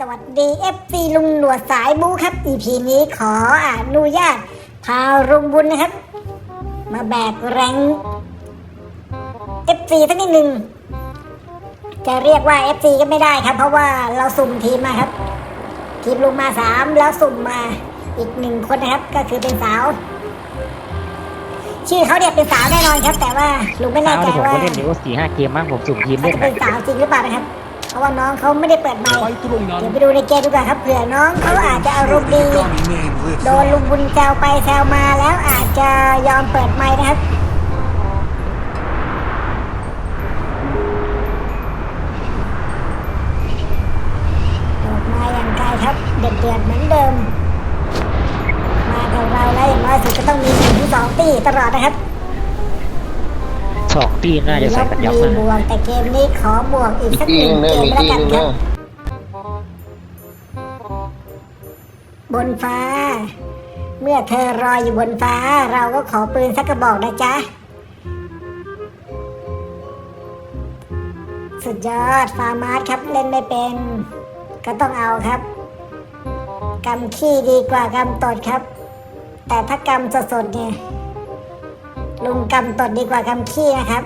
สวัสดี FC ลุงหนวดสายบูครับ EP นี้ขออนุญาต พาลุงบุญนะครับ มาแบกแรง FC สักนิดหนึ่งจะเรียกว่า FC ก็ไม่ได้ครับ เพราะว่าเราสุ่มทีมมาครับ ทีมลุงมาสามแล้วสุ่มมาอีกหนึ่งคนนะครับ ก็คือเป็นสาว ชื่อเขาเนี่ยเป็นสาวแน่นอนครับ แต่ว่าลุงไม่แน่เช้าใจที่ผมว่าก็เล่นอยู่สี่ห้าเกมมั้งผมสุ่มทีมเขาเล่นจะนะเป็นสาวจริงหรือเปล่านะครับเพ ราะว่าน้องเขาไม่ได้เปิดไมค์ไปตรงนั้นเดี๋ยวไปดูในเกมดีกว่าครับเผื่อน้องเขาอาจจะอารมณ์ดีโดนลุงบุญแซวไปแซวมาแล้วอาจจะยอมเปิดไมค์นะครับออกมาอย่างไกลครับเดือดเดือดๆเหมือนเดิม มากับเราแล้วอย่างน้อยสุดก็ต้องมีหนึ่งที่สองตีตลอดนะครับ สองตีน่าจะใส่กันยับมีนะบวกแต่เกมนี้ขอบวกอีกมีสักตีหหนึ่นึงงเกเนอะมมีแล้วตีกันหนึงคเนรับอะบนฟ้า เมื่อเธอรออยู่บนฟ้า เราก็ขอปืนสักกระบอกนะจ๊ะ สุดยอดฟาร์มาร์ครับเล่นไม่เป็น ก็ต้องเอาครับกำขี้ดีกว่ากำตดครับ แต่ถ้ากำสดๆเนี่ย ลุงกำตดดีกว่ากำขี้นะครับ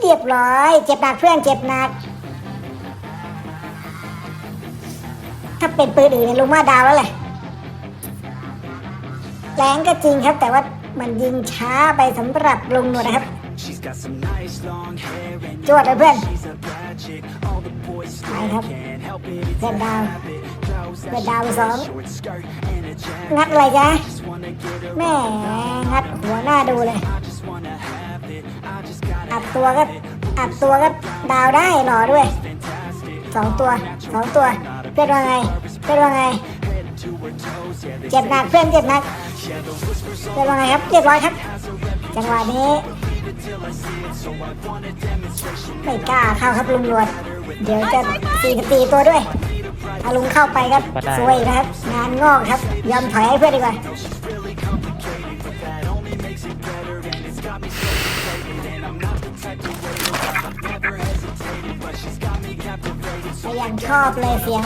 เรียบร้อย เจ็บหนักเพื่อนเจ็บหนัก ถ้าเป็นปืนอื่นเนี่ยลุงว่าดาวแล้วแหละแรงก็จริงครับ แต่ว่ามันยิงช้าไปสำหรับลุงหนวดนะครับจวดเลยเพื่อนไปครับเพื่อนดาวเพื่อนดาวสองงัดอะไรจ๊ะ แม่งัดหัวหน้าดูเลย อัดตัวก็อัดตัวก็ดาวได้หล่อด้วยสองตัวสองตัวเพื่อนว่าไงเพื่อนว่าไงเจ็บหนักเพื่อนเจ็บหนักเพื่อนว่าไงครับเรียบร้อยครับ จังหวะนี้ไม่กล้าเข้าครับลุงหนวดเดี๋ยวจะตีตีตัวด้วยถ้าลุงเข้าไปก็ซวยนะครับ งานงอกครับ ยอมถอยให้เพื่อนดีกว่า ก็ยังชอบเลยเสียง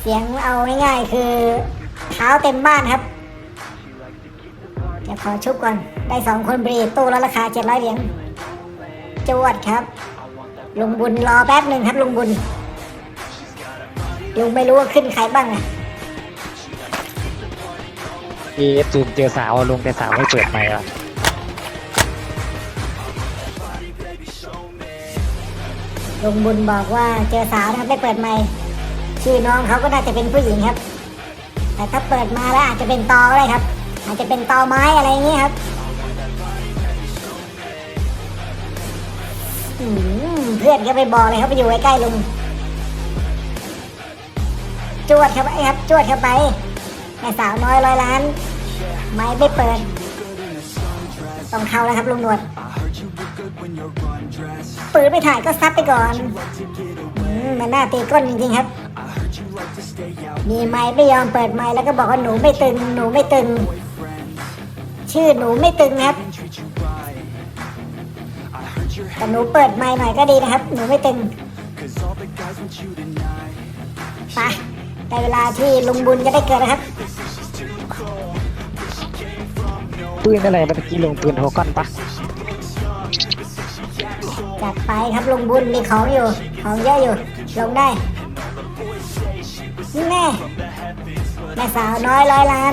เสียงเอาง่ายๆคือเท้าเต็มบ้านครับเดี๋ยวขอชุบก่อน ได้สองคนบรีตู้แล้วราคาเจ็ดร้อยเหรียญจวดครับลุงบุญรอแป๊บหนึ่งครับลุงบุญลุงไม่รู้ว่าขึ้นใครบ้างอะเอฟซูมเจอสาวลุงแต่สาวไม่เปิดไมค์อะ ลุงบุญบอกว่าเจอสาวนะครับไม่เปิดไมค์ชื่อน้องเขาก็น่าจะเป็นผู้หญิงครับ แต่ถ้าเปิดมาแล้วอาจจะเป็นตอก็ได้ครับ อาจจะเป็นตอไม้อะไรอย่างนี้ครับเพื่อนก็ไปบอกเลยครับไปอยู่ใกล้ๆลุงจวดเข้าไปครับจวดเข้าไปแม่สาวน้อยร้อยล้าน ไม่ไม่เปิด ต้องเข้าแล้วครับลุงหนวด ปืนไม่ถ่ายก็ซัดไปก่อนอืมมันน่าตีก้นจริงๆครับ มีไม้ไม่ยอมเปิดไม้แล้วก็บอกว่าหนูไม่ตึง หนูไม่ตึง ชื่อหนูไม่ตึงครับแต่หนูเปิดไม้หน่อยก็ดีนะครับ หนูไม่ตึงไปได้เวลาที่ลุงบุญจะได้เกิดนะครับปืนอะไรเมื่อกี้ลงปืนโทก้อนปะ จัดไปครับลุงบุญมีของอยู่ ของเยอะอยู่ ลงได้นี่แม่แม่สาวน้อยร้อยล้าน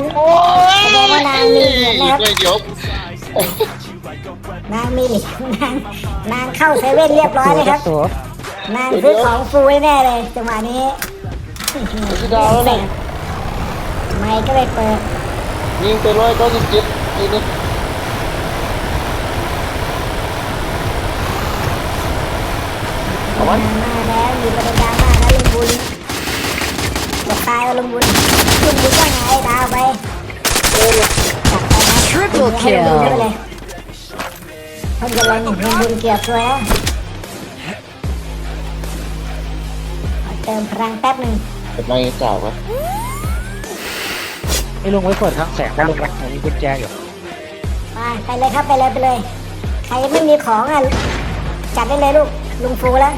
แสดงว่านางมีเหรียญนะครับไม่ยกนางมีเหรียญนางนางเข้าเซเว่นเรียบร้อยเลยครับตัวนางซื้อของฟูแน่เลยจังหวะนี้พี่ดาวแล้วเนี่ยไม่ก็เลยเปิดยิงไปร้อยเก้าสิบเจ็ดทีนี้ดราม่าแล้วมีประเด็นดราม่าแล้วลุงบุญจะตายแล้วลุงบุญลุงบุญว่าไง ดาวไปจัดไปนะ Triple ให้ลุงบุญ kill เข้าไปเลยเพิ่งจะลงลุงบุญเกือบตัวแล้วขอเติมพลังแป๊บหนึ่งเป็นไงจ่าวะไม่ลงไว้เปิดข้างแสงว่าลงไว้ผมมีกุญแจอยู่ไปไปเลยครับไปเลยไปเลย ใครยังไม่มีของอะจัดได้เลยลูกลุงฟูแล้ว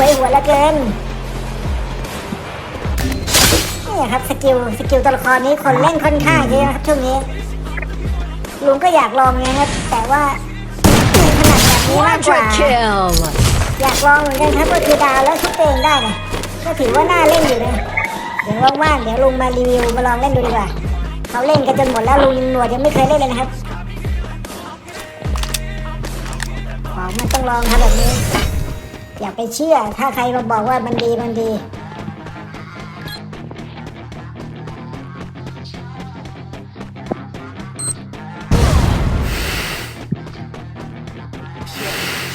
สวยหัวลือเกินนี่ครับสกิลสกิลตัวละครนี้คนเล่นค่อนข้างเยอะนะครับช่วงนี้ลุงก็อยากลองไงครับ แต่ว่าถนัดแบบนี้มากกว่าอยากลองเหมือนกันครับก็คือดาวแล้วชุดตัวเองได้นะก็ถือว่าน่าเล่นอยู่นะเดี๋ยวว่างๆเดี๋ยวลุงมารีวิวมาลองเล่นดูดีกว่าเขาเล่นกันจนหมดแล้วลุงหนวดยังไม่เคยเล่นเลยนะครับของมันต้องลองครับแบบนี้ อย่าไปเชื่อ ถ้าใครมาบอกว่ามันดีมันดี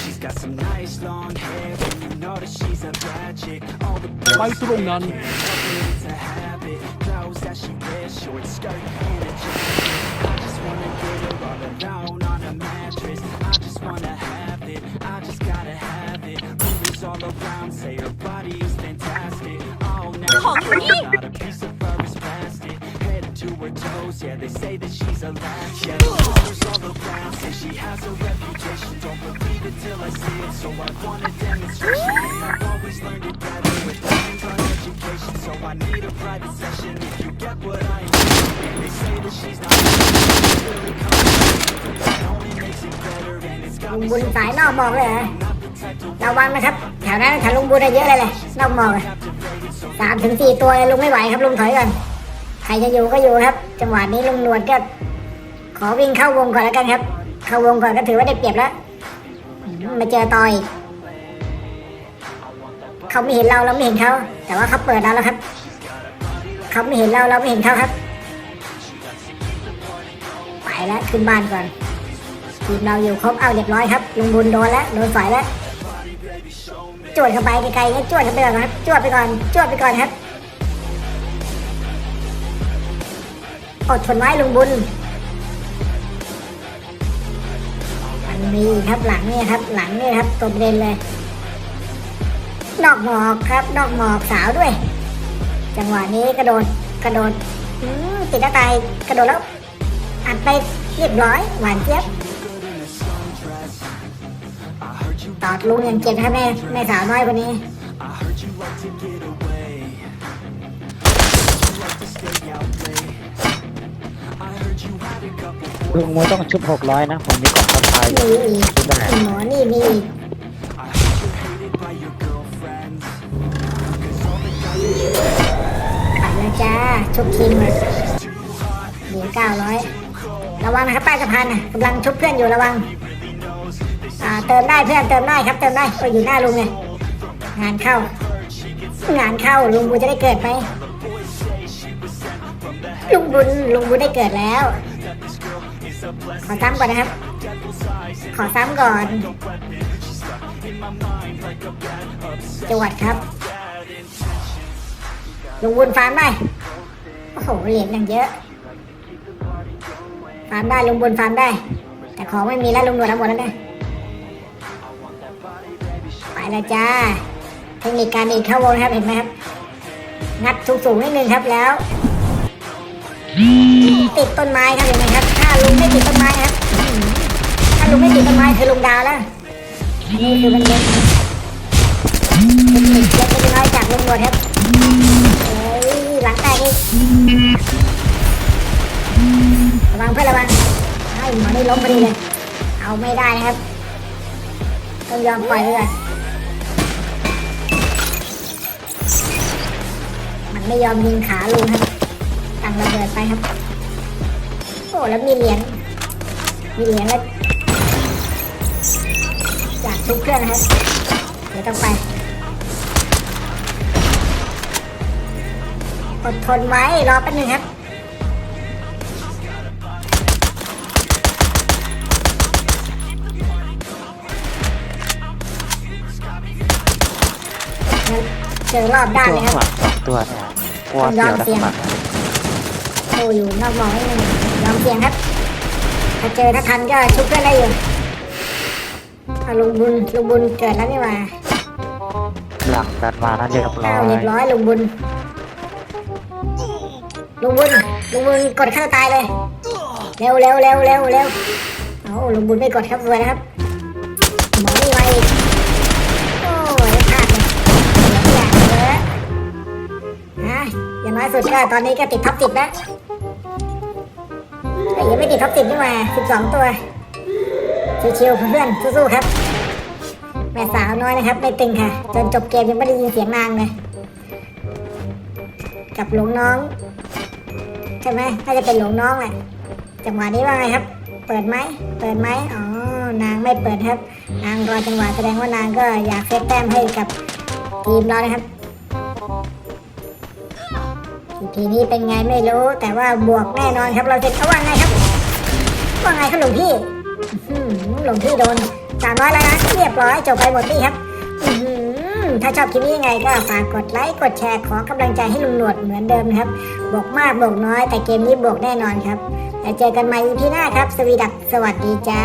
She's got some nice long hair, and you know that she's a bad chick. All the ไปตรงนั้น say that she's a latch. Yeah, the rumors all around say she has a reputation. Don't believe it till I see it, so I want a demonstration. And I've always learned it better with hands-on education. So I need a private session if you get what I mean. They say that she's not really complicated, That only makes it better. And it's got ลุง me บุญ so สายนอกบอกเลยเหรอ not the type to ระวังนะครับ แถวนั้นแถวลุงบุญอะเยอะเลยเลยนอกมอกอะสามถึงสี่ตัวเลยลุงไม่ไหวครับลุงถอยก่อน ใครจะอยู่ก็อยู่ครับ จังหวะนี้ลุงนวดก็ขอวิ่งเข้าวงก่อนแล้วกันครับ เข้าวงก่อนก็ถือว่าได้เปรียบแล้ว มาเจอต่อยเขาไม่เห็นเราเราไม่เห็นเขา แต่ว่าเขาเปิดเราแล้วครับ เขาไม่เห็นเราเราไม่เห็นเขาครับ ไปแล้วขึ้นบ้านก่อนทีมเราอยู่ครบเอาเรียบร้อยครับลุงบุญโดนแล้วโดนฝ่ายแล้วจวดเข้าไปไกลๆจวดเข้าไปก่อนครับจวดไปก่อนจวดไปก่อนครับ อดทนไว้ลุงบุญ มันมีครับหลังนี่ครับ หลังนี่ครับตัวเด็นเลย นอกหมอกครับนอกหมอกสาวด้วย จังหวะนี้กระโดดกระโดดติดหน้าตายกระโดดแล้วอัดไปเรียบร้อยหวานเจี๊ยบตอดลุงอย่างเจ็บครับแม่แม่สาวน้อยคนนี้ ลุงมวยต้องชุดหกร้อยนะ ผมมีกล่องทัพไทยมีอีกชุดเท่าไหร่ไอ้หมอนี่มีอีก I heard you're hated by your girlfriends. ปัดแล้วจ้าชุบทีมเลยเหลือเก้าร้อยระวังนะครับใต้สะพานนะกำลังชุบเพื่อนอยู่ระวังอ่าเติมได้เพื่อนเติมได้ครับเติมได้ก็อยู่หน้าลุงไงงานเข้างานเข้าลุงบุญจะได้เกิดไหมลุงบุญลุงบุญได้เกิดแล้ว ขอซ้ำก่อนนะครับ ขอซ้ำก่อน จังหวัดครับลงบุญฟาร์มได้โอ้โหเหรียญอย่างเยอะ ฟาร์มได้ลงบุญฟาร์มได้ แต่ของไม่มีแล้วลงหนวดเอาหมดแล้วนี่ไปแล้วจ้า เทคนิคการดีเข้าวงครับเห็นไหมครับ งัดสูงๆนิดนึงครับแล้ว ติดต้นไม้ครับเห็นไหมครับ ถ้าลุงไม่ติดต้นไม้ครับอื้อหือถ้าลุงไม่ติดต้นไม้คือลุงดาวแล้ว นี่คือมันเป็นเทคนิคเล็กน้อยจากลุงหนวดครับเอ้ยหลังแตกอีกระวังเพื่อนระวังไอ้หมอนี่ล้มพอดีเลย เอาไม่ได้นะครับ ต้องยอมปล่อยไปก่อมันไม่ยอมยิงขาลุงครับ ตั้งระเบิดไปครับ โอ้แล้วมีเหรียญ มีเหรียญแล้วอยากทุบเครื่องนะครับ เดี๋ยวต้องไป อดทนไว้ รอแป๊บนึงครับเจอรอบด้านเลยครับหลังสองตัวเนี่ยกลัวเสียวดักหลัง อยู่นอกมองไม่มีลองเสี่ยงครับ ถ้าเจอถ้าทันก็ชุบเพื่อนได้อยู่เอาลุงบุญลุงบุญเกิดแล้วนี่ว่าหลังกันมาท่านเรียบร้อเเรียบร้อยลุงบุญลุงบุญลุงบุญกดฆ่าตัวตายเลยเร็วเร็วเร็วเร็วเร็วเอาลุงบุญไม่กดครับสวยนะครับหมอนี่ไวโอ้ยพลาดเลยเสียอย่างเน้อยสุดก็ตอนนี้ก็ติดท็อปติดนะ เอ้ยยังไม่ติดท็อปสิบนี่มาสิบสองตัวชิวๆเพื่อนสู้ๆครับ แม่สาวน้อยนะครับ ไม่ตึงค่ะ จนจบเกมยังไม่ได้ยินเสียงนางเลยกับหลวงน้องใช่ไหมน่าจะเป็นหลวงน้องแหละจังหวะนี้ว่าไงครับ เปิดไหมเปิดไหมอ๋อนางไม่เปิดครับ นางรอจังหวะแสดงว่านางก็อยากเซตแต้มให้กับทีมเรานะครับทีนี้เป็นไงไม่รู้ แต่ว่าบวกแน่นอนครับเราเสร็จเขาว่าไงครับ ว่าไงครับหลวงพี่หลวงพี่โดนสามร้อยแล้วนะเรียบร้อยจบไปหมดนี่ครับถ้าชอบคลิปนี้ยังไงก็ฝากกดไลค์กดแชร์ขอกำลังใจให้ลุงหนวดเหมือนเดิมนะครับบวกมากบวกน้อยแต่เกมนี้บวกแน่นอนครับแล้วเจอกันใหม่ EP หน้าครับ สวีดักสวัสดีจ้า